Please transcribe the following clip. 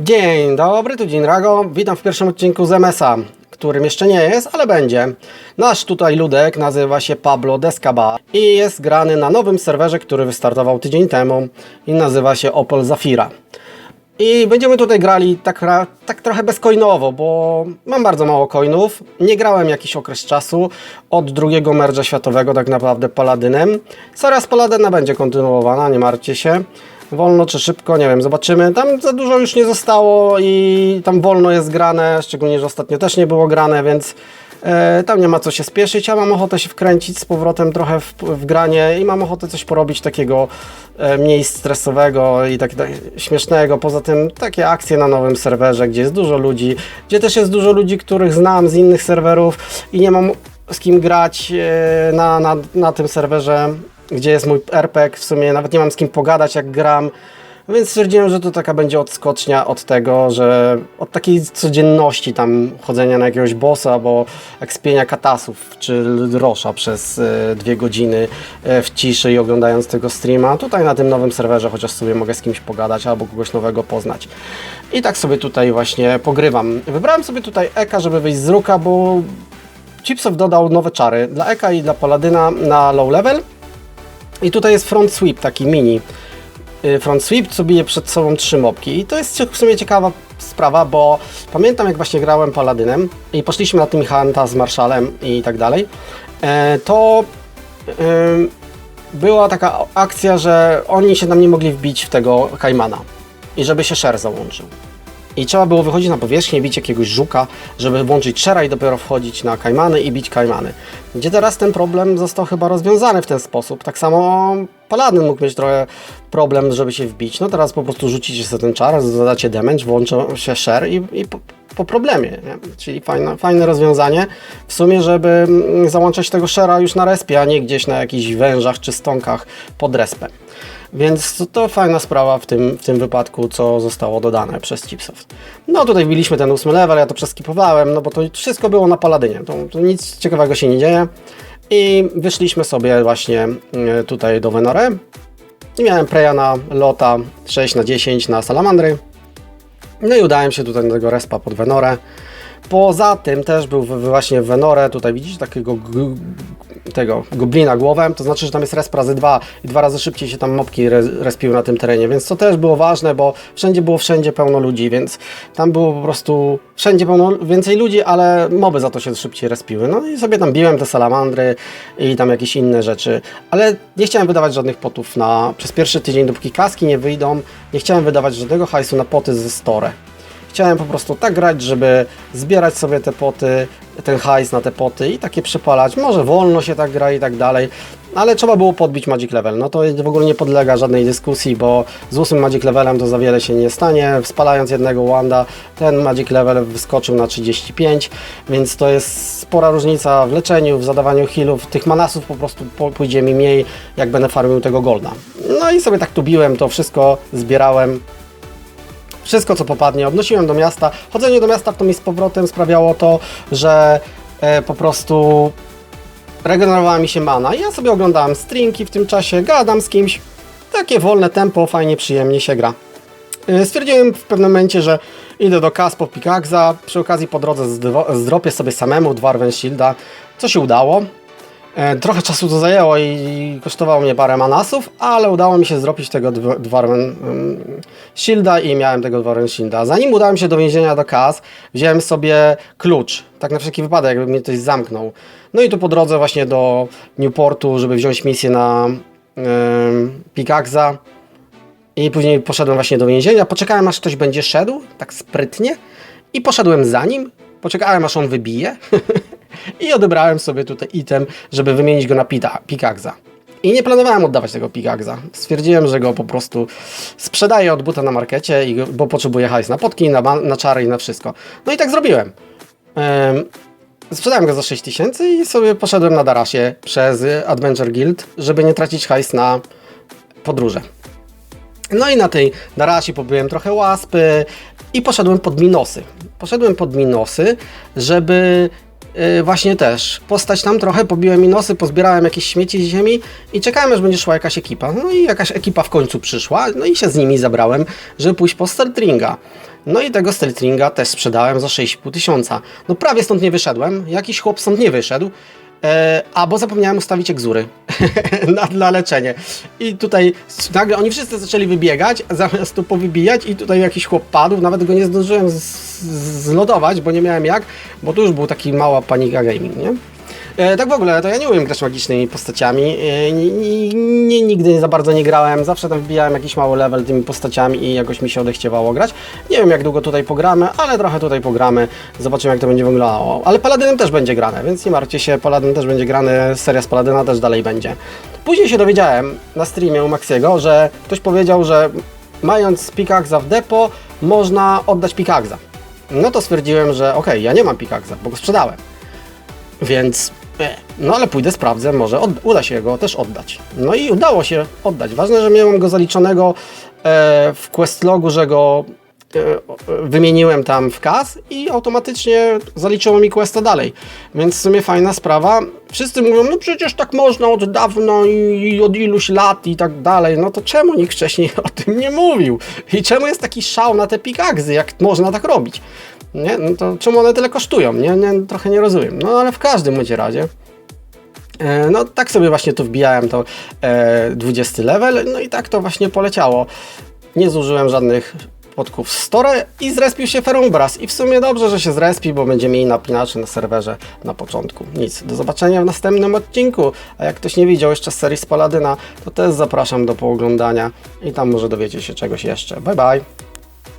Dzień dobry, tu Dzień Rago. Witam w pierwszym odcinku z MS-a, którym jeszcze nie jest, ale będzie. Nasz tutaj ludek nazywa się Pablo Descaba i jest grany na nowym serwerze, który wystartował tydzień temu i nazywa się Opel Zafira. I będziemy tutaj grali tak, tak trochę bezcoinowo, bo mam bardzo mało coinów. Nie grałem jakiś okres czasu od drugiego merge'a światowego, tak naprawdę Paladynem. Seria z Paladyna będzie kontynuowana, nie martwcie się. Wolno czy szybko, nie wiem, zobaczymy. Tam za dużo już nie zostało i tam wolno jest grane, szczególnie, że ostatnio też nie było grane, więc e, tam nie ma co się spieszyć. Ja mam ochotę się wkręcić z powrotem trochę w, w granie i mam ochotę coś porobić takiego e, mniej stresowego i tak, tak śmiesznego. Poza tym takie akcje na nowym serwerze, gdzie jest dużo ludzi, gdzie też jest dużo ludzi, których znam z innych serwerów i nie mam z kim grać e, na, na, na tym serwerze, gdzie jest mój RPG. W sumie nawet nie mam z kim pogadać, jak gram. Więc stwierdziłem, że to taka będzie odskocznia od tego, że od takiej codzienności tam chodzenia na jakiegoś bossa, albo ekspienia katasów czy rosza przez e, dwie godziny e, w ciszy i oglądając tego streama. Tutaj na tym nowym serwerze chociaż sobie mogę z kimś pogadać albo kogoś nowego poznać. I tak sobie tutaj właśnie pogrywam. Wybrałem sobie tutaj Eka, żeby wyjść z ruka, bo Chipsoft dodał nowe czary dla Eka i dla Paladyna na low level. I tutaj jest front sweep, taki mini y, front sweep, co bije przed sobą trzy mopki. I to jest w sumie ciekawa sprawa, bo pamiętam jak właśnie grałem Paladynem i poszliśmy na tym Hanta z Marszalem i tak dalej, e, to ym, była taka akcja, że oni się nam nie mogli wbić w tego Kaimana i żeby się share załączył. I trzeba było wychodzić na powierzchnię, bić jakiegoś żuka, żeby włączyć shera i dopiero wchodzić na kajmany i bić kajmany. Gdzie teraz ten problem został chyba rozwiązany w ten sposób. Tak samo Paladin mógł mieć trochę problem, żeby się wbić. No teraz po prostu rzucicie sobie ten czar, zadacie damage, włączą się share i, i po, problemie. Nie? Czyli fajne, fajne rozwiązanie. W sumie, żeby mm, załączać tego shera już na respie, a nie gdzieś na jakichś wężach czy stonkach pod respem. Więc to, fajna sprawa w tym, w tym wypadku, co zostało dodane przez Chipsoft. No tutaj wbiliśmy ten ósmy level, ja to przeskipowałem, no bo to wszystko było na Paladynie, to, to nic ciekawego się nie dzieje. I wyszliśmy sobie właśnie y, tutaj do Venore. I miałem preja na lota 6 na 10 na salamandry. No i udałem się tutaj do tego respa pod Venorę. Poza tym też był właśnie w Venore, tutaj widzicie takiego tego goblina głowem, to znaczy, że tam jest resp razy dwa i dwa razy szybciej się tam mopki re, respiły na tym terenie, więc to też było ważne, bo wszędzie było wszędzie pełno ludzi, więc tam było po prostu wszędzie pełno więcej ludzi, ale moby za to się szybciej respiły. No i sobie tam biłem te salamandry i tam jakieś inne rzeczy, ale nie chciałem wydawać żadnych potów na przez pierwszy tydzień, dopóki kaski nie wyjdą, nie chciałem wydawać żadnego hajsu na poty ze store. Chciałem po prostu tak grać, żeby zbierać sobie te poty, ten hajs na te poty i takie przepalać. Może wolno się tak gra i tak dalej, ale trzeba było podbić Magic Level. No to w ogóle nie podlega żadnej dyskusji, bo z ósmym Magic Levelem to za wiele się nie stanie. Spalając jednego Wanda, ten Magic Level wyskoczył na 35, więc to jest spora różnica w leczeniu, w zadawaniu healów. Tych manasów po prostu pójdzie mi mniej, jak będę farmił tego golda. No i sobie tak tu biłem, to wszystko zbierałem, wszystko co popadnie, odnosiłem do miasta. Chodzenie do miasta w to mi z powrotem sprawiało to, że e, po prostu regenerowała mi się mana. Ja sobie oglądałem streamki w tym czasie, gadam z kimś. Takie wolne tempo, fajnie, przyjemnie się gra. E, Stwierdziłem w pewnym momencie, że idę do kas po Pickaxa, przy okazji po drodze zdropię sobie samemu Dwarven Shielda, co się udało. E, Trochę czasu to zajęło i kosztowało mnie parę manasów, ale udało mi się zrobić tego dw- Dwarven ym, Shielda i miałem tego Dwarven Shielda. Zanim udałem się do więzienia do Kas, wziąłem sobie klucz, tak na wszelki wypadek, jakby mnie ktoś zamknął. No i tu po drodze właśnie do Newportu, żeby wziąć misję na ym, Pickaxa i później poszedłem właśnie do więzienia. Poczekałem aż ktoś będzie szedł, tak sprytnie i poszedłem za nim. Poczekałem aż on wybije i odebrałem sobie tutaj item, żeby wymienić go na pita, Pickaxa. I nie planowałem oddawać tego Pickaxa. Stwierdziłem, że go po prostu sprzedaję od buta na markecie, i bo potrzebuję hajs na potki, na, na czary i na wszystko. No i tak zrobiłem. Em, Sprzedałem go za 6000 i sobie poszedłem na Darasie przez Adventure Guild, żeby nie tracić hajs na podróże. No i na tej Darasie pobyłem trochę łaspy i poszedłem pod minosy. Poszedłem pod minosy, żeby y, właśnie też postać tam trochę, pobiłem minosy, pozbierałem jakieś śmieci z ziemi i czekałem aż będzie szła jakaś ekipa. No i jakaś ekipa w końcu przyszła, no i się z nimi zabrałem, żeby pójść po Startringa. No i tego Steltringa też sprzedałem za 6,5 tysiąca. No prawie stąd nie wyszedłem, jakiś chłop stąd nie wyszedł, e, zapomniałem ustawić egzury na, na leczenie. I tutaj nagle oni wszyscy zaczęli wybiegać, zamiast tu powybijać i tutaj jakiś chłop padł, nawet go nie zdążyłem zlodować, bo nie miałem jak, bo tu już był taki mała panika gaming, nie? E, tak w ogóle, to ja nie umiem grać magicznymi postaciami. E, ni- ni- nie, nigdy za bardzo nie grałem. Zawsze tam wbijałem jakiś mały level tymi postaciami i jakoś mi się odechciewało grać. Nie wiem jak długo tutaj pogramy, ale trochę tutaj pogramy. Zobaczymy jak to będzie wyglądało. Ale Paladynem też będzie grane, więc nie martwcie się, Paladyn też będzie grany, seria z Paladyna też dalej będzie. Później się dowiedziałem na streamie u Maxiego, że ktoś powiedział, że mając Pickaxa w depo, można oddać Pickaxa. No to stwierdziłem, że okej, ja nie mam Pickaxa, bo go sprzedałem. Więc, no ale pójdę, sprawdzę, może uda się go też oddać. No i udało się oddać. Ważne, że miałem go zaliczonego e, w questlogu, że go e, wymieniłem tam w kas i automatycznie zaliczono mi questa dalej. Więc w sumie fajna sprawa. Wszyscy mówią, no przecież tak można od dawna i, i od iluś lat i tak dalej. No to czemu nikt wcześniej o tym nie mówił? I czemu jest taki szał na te pikakzy, jak można tak robić? Nie? No to czemu one tyle kosztują? Nie, nie, trochę nie rozumiem. No ale w każdym bądź razie. E, No tak sobie właśnie tu wbijałem to e, 20 level, no i tak to właśnie poleciało. Nie zużyłem żadnych podków z Store i zrespił się Ferumbras. I w sumie dobrze, że się zrespi, bo będzie mniej napinaczy na serwerze na początku. Nic, do zobaczenia w następnym odcinku. A jak ktoś nie widział jeszcze serii z Paladyna, to też zapraszam do pooglądania i tam może dowiecie się czegoś jeszcze. Bye bye!